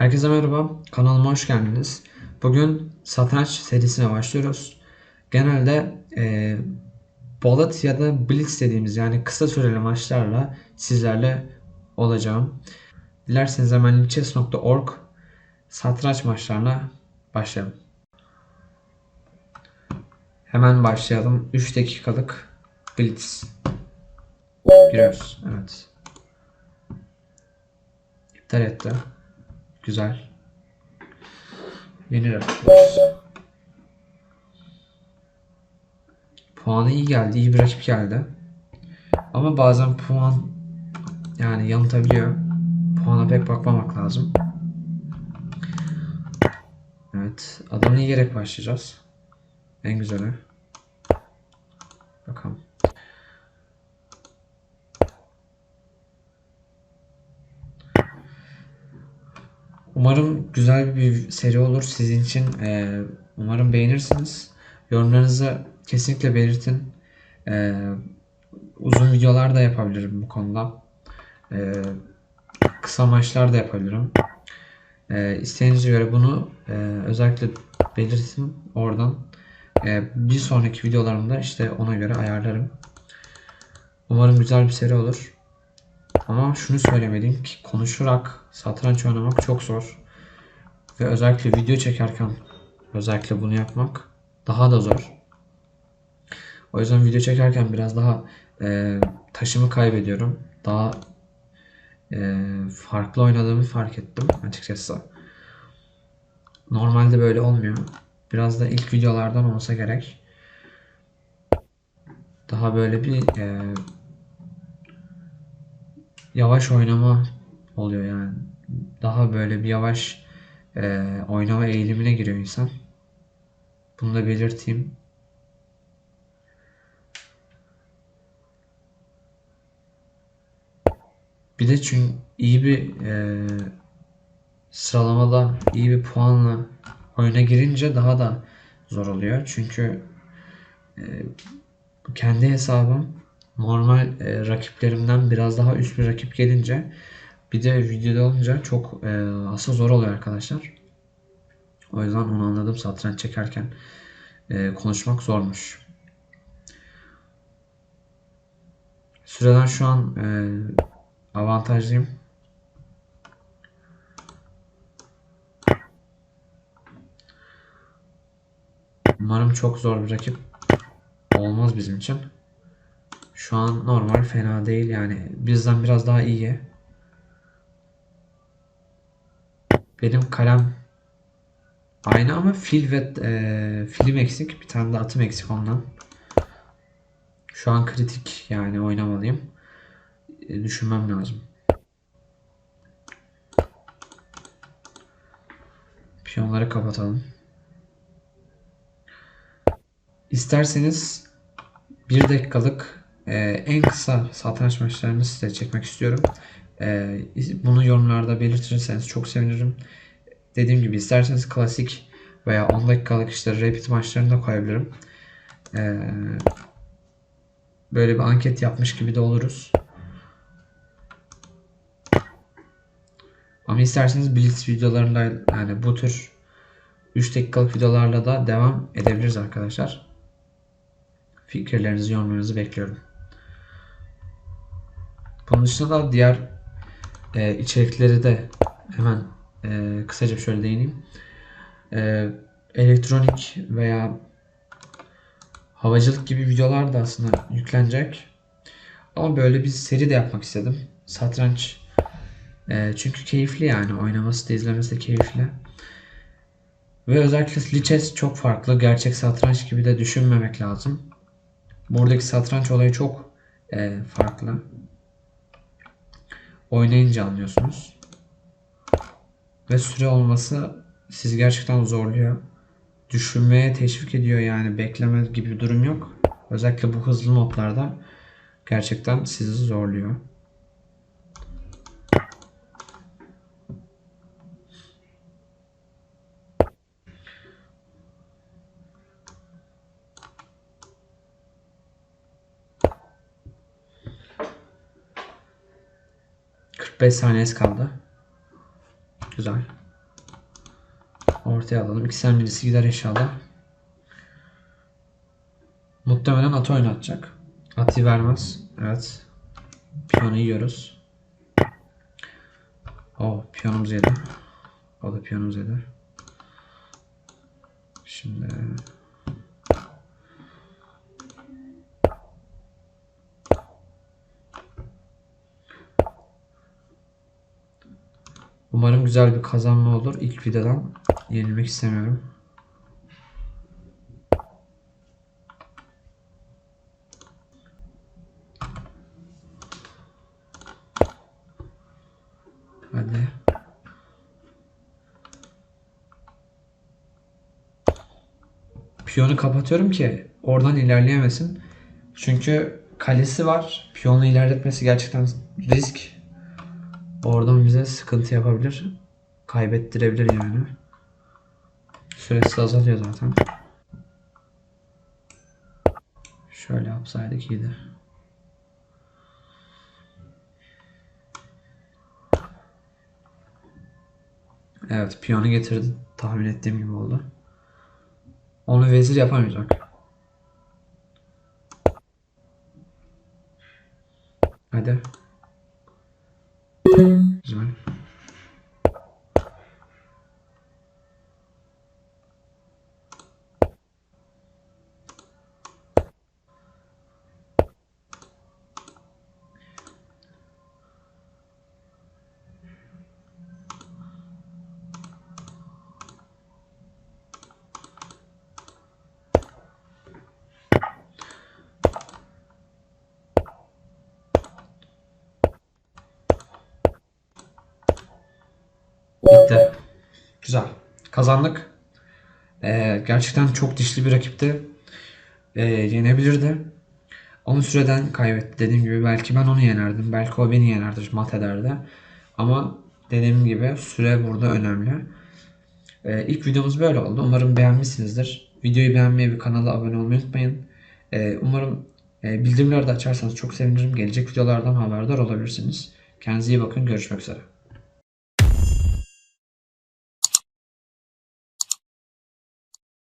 Herkese merhaba, kanalıma hoş geldiniz. Bugün satranç serisine başlıyoruz. Genelde e, Bullet ya da Blitz dediğimiz yani kısa süreli maçlarla sizlerle olacağım. Dilerseniz hemen chess.org satranç maçlarına başlayalım. Hemen başlayalım. 3 dakikalık Blitz. Giriyoruz. Evet. İptal etti. Güzel. Yeni rakipler. Puanı iyi geldi. iyi bir rakip geldi. Ama bazen puan yani yanıltabiliyor. Puana pek bakmamak lazım. Evet. Adamın iyi gerek başlayacağız. En güzeli. Bakalım. Umarım güzel bir seri olur sizin için. Ee, umarım beğenirsiniz. Yorumlarınızı kesinlikle belirtin. Ee, uzun videolar da yapabilirim bu konuda. Ee, kısa maçlar da yapabilirim. Ee, isteğinize göre bunu e, özellikle belirtin oradan. Ee, bir sonraki videolarımda işte ona göre ayarlarım. Umarım güzel bir seri olur. Ama şunu söylemeliyim ki konuşarak satranç oynamak çok zor. Ve özellikle video çekerken özellikle bunu yapmak daha da zor. O yüzden video çekerken biraz daha e, taşımı kaybediyorum. Daha e, farklı oynadığımı fark ettim açıkçası. Normalde böyle olmuyor. Biraz da ilk videolardan olsa gerek. Daha böyle bir e, yavaş oynama oluyor yani. Daha böyle bir yavaş e, oynama eğilimine giriyor insan. Bunu da belirteyim. Bir de çünkü iyi bir e, sıralamada iyi bir puanla oyuna girince daha da zor oluyor. Çünkü e, kendi hesabım normal e, rakiplerimden biraz daha üst bir rakip gelince bir de videoda olunca çok e, aslında zor oluyor arkadaşlar. O yüzden onu anladım satranç çekerken e, konuşmak zormuş. Süreden şu an e, avantajlıyım. Umarım çok zor bir rakip olmaz bizim için. Şu an normal fena değil yani bizden biraz daha iyi. Benim kalem aynı ama fil ve e, filim eksik. Bir tane de atım eksik ondan. Şu an kritik yani oynamalıyım. E, düşünmem lazım. Piyonları kapatalım. İsterseniz bir dakikalık e, en kısa satranç maçlarını size çekmek istiyorum. E, bunu yorumlarda belirtirseniz çok sevinirim. Dediğim gibi isterseniz klasik veya 10 dakikalık işte repeat maçlarını da koyabilirim. E, böyle bir anket yapmış gibi de oluruz. Ama isterseniz Blitz videolarında yani bu tür 3 dakikalık videolarla da devam edebiliriz arkadaşlar. Fikirlerinizi, yorumlarınızı bekliyorum. Bunun dışında da diğer e, içerikleri de hemen e, kısaca şöyle değineyim. E, elektronik veya havacılık gibi videolar da aslında yüklenecek. Ama böyle bir seri de yapmak istedim. Satranç e, çünkü keyifli yani oynaması da izlemesi de keyifli. Ve özellikle Lichess çok farklı. Gerçek satranç gibi de düşünmemek lazım. Buradaki satranç olayı çok e, farklı. Oynayınca anlıyorsunuz. Ve süre olması sizi gerçekten zorluyor. Düşünmeye teşvik ediyor yani bekleme gibi bir durum yok. Özellikle bu hızlı modlarda gerçekten sizi zorluyor. Beş saniyesi kaldı. Güzel. Ortaya alalım. İkisinden birisi gider inşallah. Muhtemelen atı oynatacak. Atı vermez. Evet. Piyonu yiyoruz. O piyonumuz yedi. O da piyonumuz yedi. Şimdi Umarım güzel bir kazanma olur. İlk videodan yenilmek istemiyorum. Hadi. Piyonu kapatıyorum ki oradan ilerleyemesin. Çünkü kalesi var. Piyonu ilerletmesi gerçekten risk. Oradan bize sıkıntı yapabilir. Kaybettirebilir yani. Süresi azalıyor zaten. Şöyle yapsaydık iyiydi. Evet piyonu getirdi. Tahmin ettiğim gibi oldu. Onu vezir yapamayacak. Hadi. Güzel. Bitti. Güzel. Kazandık. Ee, gerçekten çok dişli bir rakipti. Ee, yenebilirdi. Onu süreden kaybetti. Dediğim gibi belki ben onu yenerdim. Belki o beni yenerdi, mat ederdi. Ama dediğim gibi süre burada önemli. Ee, ilk videomuz böyle oldu. Umarım beğenmişsinizdir. Videoyu beğenmeyi ve kanala abone olmayı unutmayın. Ee, umarım e, bildirimleri de açarsanız çok sevinirim. Gelecek videolardan haberdar olabilirsiniz. Kendinize iyi bakın. Görüşmek üzere.